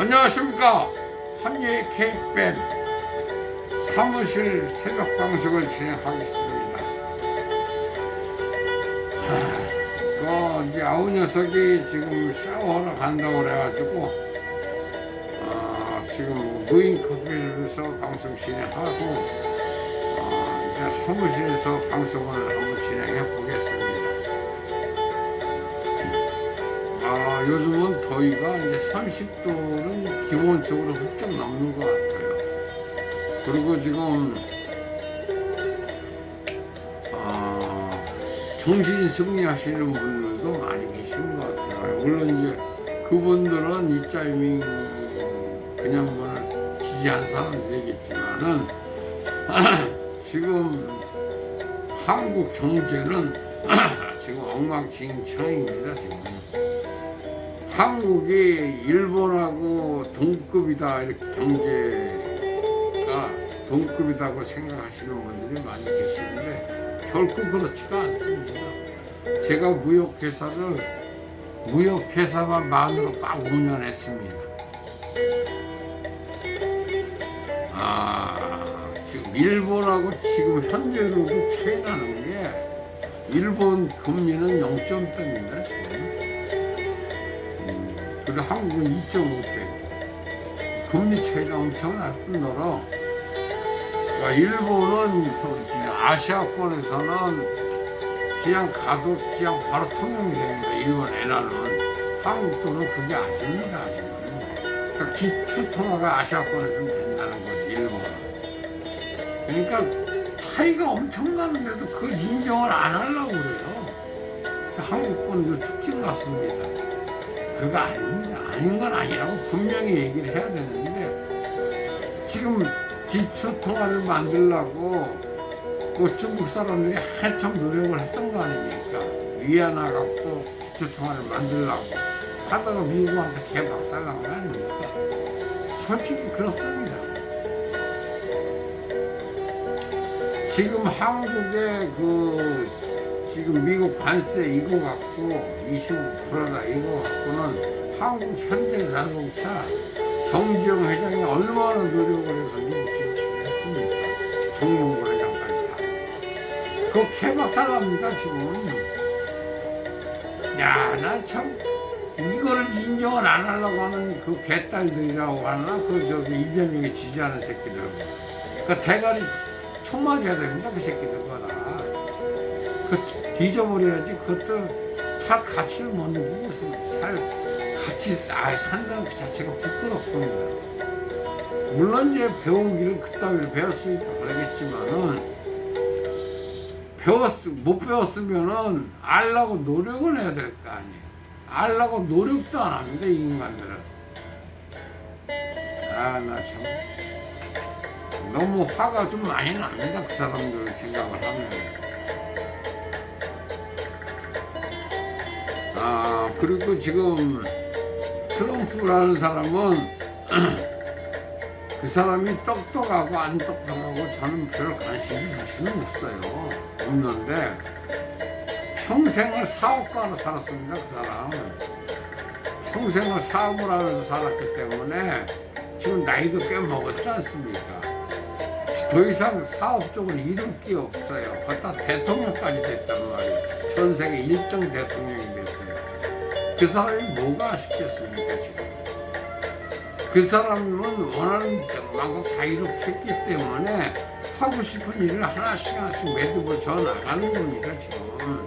안녕하십니까 한예 케이크밴 사무실 새벽 방송을 진행하겠습니다. 하, 그 이제 아우 녀석이 지금 샤워하러 간다고 그래가지고 어, 지금 무인 커피에서 방송 진행하고 어, 이제 사무실에서 방송을 한번 진행해 보겠습니다. 아, 요즘은 더위가 이제 30도는 기본적으로 훌쩍 넘는 것 같아요. 그리고 지금, 아, 정신 승리하시는 분들도 많이 계신 것 같아요. 물론 이제 그분들은 이짜이밍 그냥 뭐 지지한 사람들이겠지만은, 지금 한국 경제는 지금 엉망진창입니다, 지금. 한국이 일본하고 동급이다 이렇게 경제가 동급이다고 생각하시는 분들이 많이 계시는데 결코 그렇지가 않습니다. 제가 무역회사를 무역회사만으로 막 5년 했습니다. 아 지금 일본하고 지금 현재로도 차이 나는 게 일본 금리는 0.8입니다 지금. 그리고 한국은 2.5배. 금리 차이가 엄청 날 뿐더러, 그러니까 일본은 저 아시아권에서는 그냥 가도 그냥 바로 통용이 됩니다. 일본 엔화는. 한국 돈은 그게 아닙니다. 그러니까 기초 통화가 아시아권에서는 된다는 거지, 일본은. 그러니까 차이가 엄청 나는데도 그걸 인정을 안 하려고 그래요. 그 한국 분들 특징 같습니다. 그거 아닙니다. 아닌 건 아니라고 분명히 얘기를 해야 되는데 지금 기초 통화를 만들려고 그 중국 사람들이 한참 노력을 했던 거 아닙니까? 위안화 갖고 기초 통화를 만들려고 하다가 미국한테 개박살 난 거 아닙니까? 솔직히 그렇습니다. 지금 한국의 그 지금 미국 관세 이거 갖고 25%다 이거 갖고는 한국 현대 자동차 정지영 회장이 얼마나 노력을 해서 미국 진출을 했습니까? 정몽구 회장까지 다. 그거 개박살납니다 지금. 야 나 참 이거를 인정을 안 하려고 하는 그 개딸들이라고 하나 그 저기 이재명이 지지하는 새끼들. 그 대가리 총 맞아야 됩니다 그 새끼들 거다. 그 뒤져버려야지 그것도 살 가치를 못 느끼겠습니다. 살 같이 아, 산다는 그 자체가 부끄럽습니다. 물론 이제 배우기를 그따위로 배웠으니까 그러겠지만은 배웠 못 배웠으면은 알라고 노력을 해야 될 거 아니에요. 알라고 노력도 안 합니다 이 인간들은. 아 나 참 너무 화가 좀 많이 납니다 그 사람들 생각을 하면. 아 그리고 지금 트럼프라는 사람은 그 사람이 똑똑하고 안 똑똑하고 저는 별 관심이 사실은 없어요. 없는데 평생을 사업가로 살았습니다 그 사람. 평생을 사업을 하면서 살았기 때문에 지금 나이도 꽤 먹었지 않습니까 더 이상 사업적으로 이룰 게 없어요. 거기다 대통령까지 됐단 말이에요. 전 세계 1등 대통령이 됐어요. 그 사람이 뭐가 아쉽겠습니까 지금? 그 사람은 원하는 만큼 다 이룩했기 때문에 하고 싶은 일을 하나씩 하나씩 매듭을 져 나가는 겁니다 지금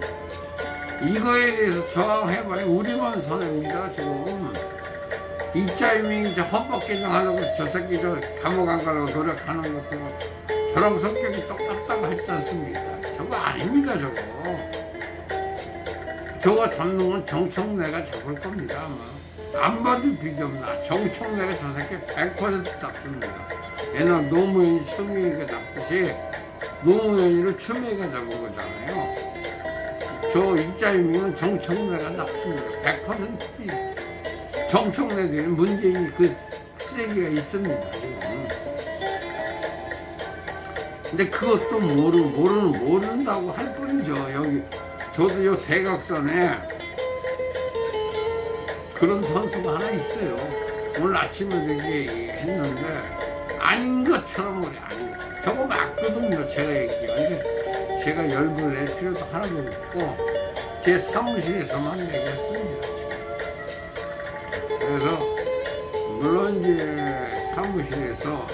이거에 대해서 저항해봐야 우리만 손해입니다 지금 이짜이밍 이제 헌법 개정하려고 저 새끼 저 감옥 안 가려고 노력하는 거 그거 저랑 성격이 똑같다고 했지 않습니까? 저거 아닙니다 저거. 저거 잡는 건 정청래가 잡을 겁니다 아마. 안 봐도 비교없나 정청래가 저 새끼 100% 잡습니다. 옛날 노무현이 추미애가 잡듯이 노무현이를 추미애가 잡은 거잖아요. 저 입자임이면 정청래가 잡습니다. 100%입니다 정청래들이 문재인이 그 쓰레기가 있습니다. 근데 그것도 모르, 모르는, 모른다고 할 뿐이죠 여기 저도 요 대각선에 그런 선수가 하나 있어요. 오늘 아침에도 얘기했는데 아닌 것처럼 우리 아닌 것 저거 맞거든요 제가 얘기하는데 제가 열불 낼 필요도 하나도 없고 제 사무실에서만 지금. 그래서 물론 이제 사무실에서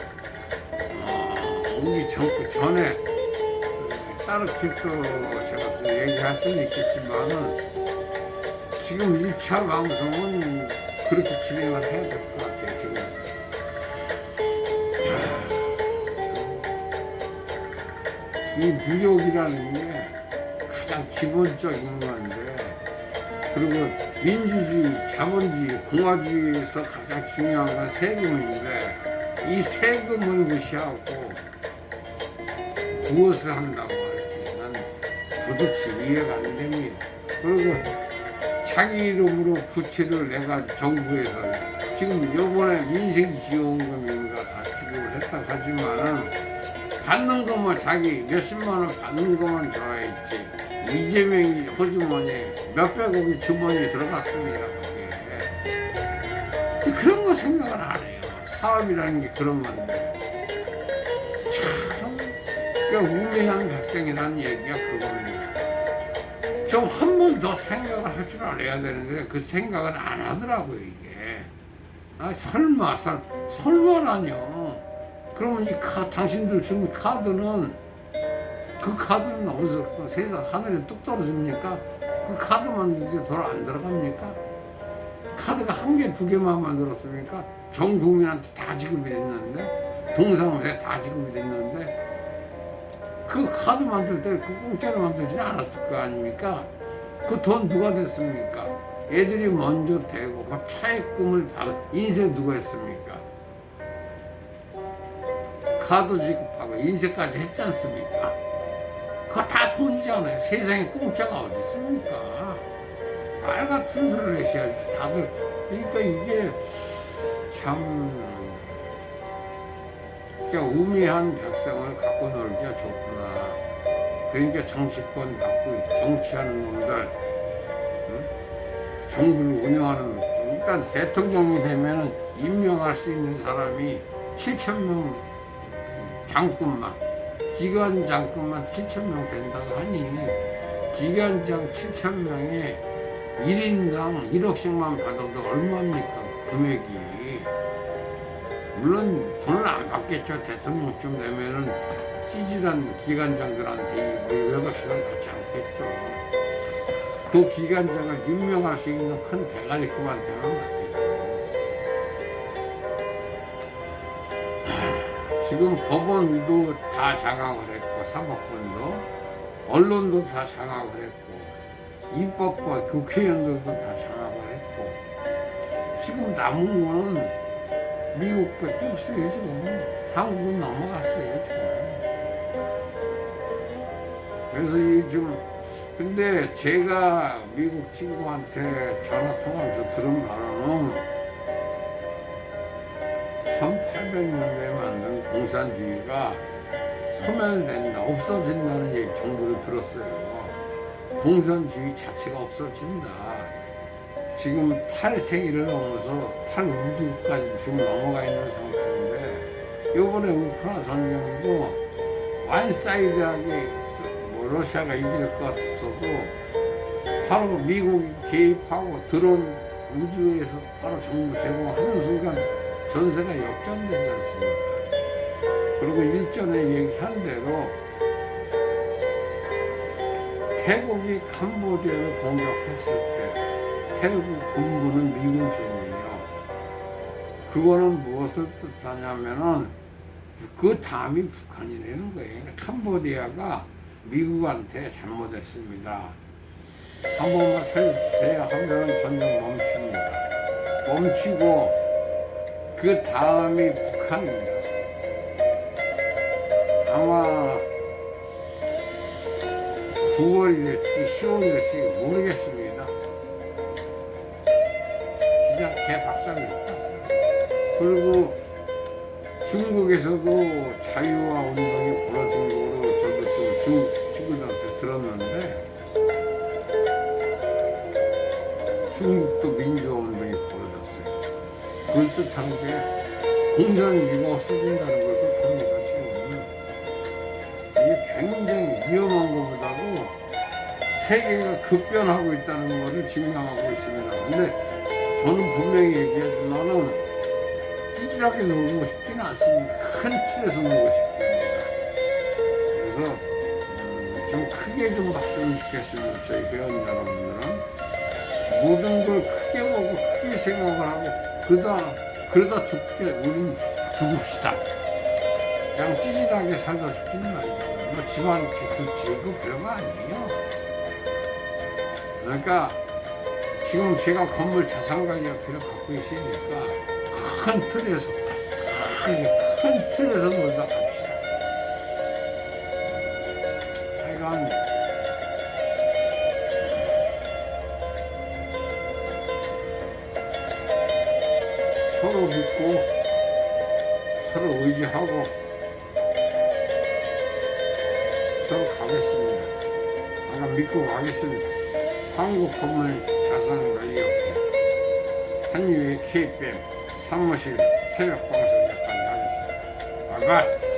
어, 오기 전, 전에 따르게 또 제가 또 얘기할 수는 있겠지만은 지금 1차 방송은 그렇게 진행을 해야 될 것 같아요, 지금. 이 무역이라는 게 가장 기본적인 건데, 그리고 민주주의, 자본주의, 공화주의에서 가장 중요한 건 세금인데, 이 세금을 무시하고 무엇을 한다고 할지 난 도대체 이해가 안 됩니다. 그리고 자기 이름으로 부채를 내가 정부에서 지금 요번에 민생지원금인가 다 지급을 했다고 하지만은 받는 것만 자기 몇십만 원 받는 것만 좋아했지 이재명이 호주머니에 몇백억이 주머니에 들어갔습니다. 그게 그런 거 생각을 안 해요. 사업이라는 게 그런 건데. 참. 우매한 백성이라는 얘기가 그겁니다. 좀 한 번 더 생각을 할 줄 알아야 되는데 그 생각을 안 하더라고요 이게. 아 설마 설, 설마라뇨. 그러면 이 카, 당신들 준 카드는 그 카드는 어디서 그 세상 하늘에 뚝 떨어집니까? 그 카드만 이제 돈안 들어갑니까? 카드가 한 개, 두 개만 만들었습니까? 전 국민한테 다 지급이 됐는데 동사무소에 다 지급이 됐는데 그 카드 만들 때 그 공짜로 만들지 않았을 거 아닙니까? 그 돈 누가 됐습니까? 애들이 먼저 대고 그 차액금을 받은 인쇄 누가 했습니까? 카드 지급하고 인쇄까지 했지 않습니까? 그거 다 돈이잖아요. 세상에 공짜가 어디 있습니까? 말 같은 소리를 하셔야지 다들 그러니까 이게 참 그러니까 우매한 백성을 갖고 놀기가 좋구나. 그러니까 정치권 갖고 정치하는 놈들, 응? 정부를 운영하는 놈들. 일단 대통령이 되면은 임명할 수 있는 사람이 7천 명 장군만, 기관 장군만 7천 명 된다고 하니 기관장 7천 명에 1인당 1억씩만 받아도 얼마입니까? 금액이. 물론 돈을 안 받겠죠. 대통령쯤 되면은 찌질한 기관장들한테 뭐몇 억씩은 받지 않겠죠. 그 기관장을 임명할 수 있는 큰 대가리 그만되면 받겠죠. 지금 법원도 다 장악을 했고 사법권도 언론도 다 장악을 했고 입법부 국회의원들도 다 장악을 했고 지금 남은 거는 미국밖에 없어요 지금 한국은 넘어갔어요 지금. 그래서 이 지금 근데 제가 미국 친구한테 전화 통화해서 들은 바로는 1800년대에 만든 공산주의가 소멸된다, 없어진다는 얘기 정보를 들었어요. 공산주의 자체가 없어진다. 지금 탈세기를 넘어서 탈우주까지 지금 넘어가 있는 상태인데, 요번에 우크라 전쟁도 완사이드하게 뭐 러시아가 이길 것 같았어도 바로 미국이 개입하고 드론 우주에서 바로 정부 제공하는 순간 전세가 역전되지 않습니까? 그리고 일전에 얘기한 대로 태국이 캄보디아를 공격했을 때 태국 군부는 미군 편이에요. 그거는 무엇을 뜻하냐면은 그 다음이 북한이라는 거예요. 캄보디아가 미국한테 잘못했습니다. 한 번만 살려주세요 하면 전쟁 멈춥니다. 멈추고 그 다음이 북한입니다. 아마 9월이 될지 10월이 될지 모르겠습니다. 그냥 개 박살이 났어요. 그리고 중국에서도 자유화 운동이 벌어진 거로 저도 좀 중국 친구들한테 들었는데 중국도 민주화 운동이 벌어졌어요. 뜻하는 게 공산주의가 없어진다는 걸 뜻합니다 지금 이게 굉장히 위험한 것보다도 세계가 급변하고 있다는 것을 증명하고 있습니다. 근데 저는 분명히 얘기하지만은 찌질하게 놀고 싶지는 않습니다. 큰 틀에서 놀고 싶습니다. 그래서 음, 좀 크게 좀 봤으면 좋겠습니다. 저희 회원 여러분들은. 모든 걸 크게 보고 크게 생각을 하고 그러다 그러다 죽게 우리는 죽읍시다. 그냥 찌질하게 살다 죽지는 말고 뭐 집안 짓도 지고 그런 거 아니에요. 그러니까 지금 제가 건물 자산관리협회를 갖고 있으니까 큰 틀에서 큰 틀에서 놀다 서로 믿고 서로 의지하고 서로 가겠습니다. 아까 믿고 가겠습니다. 한국 건물 자산관리협회 한유의 KBM 사무실 새벽 방송 역할을 하겠습니다. 바이바이.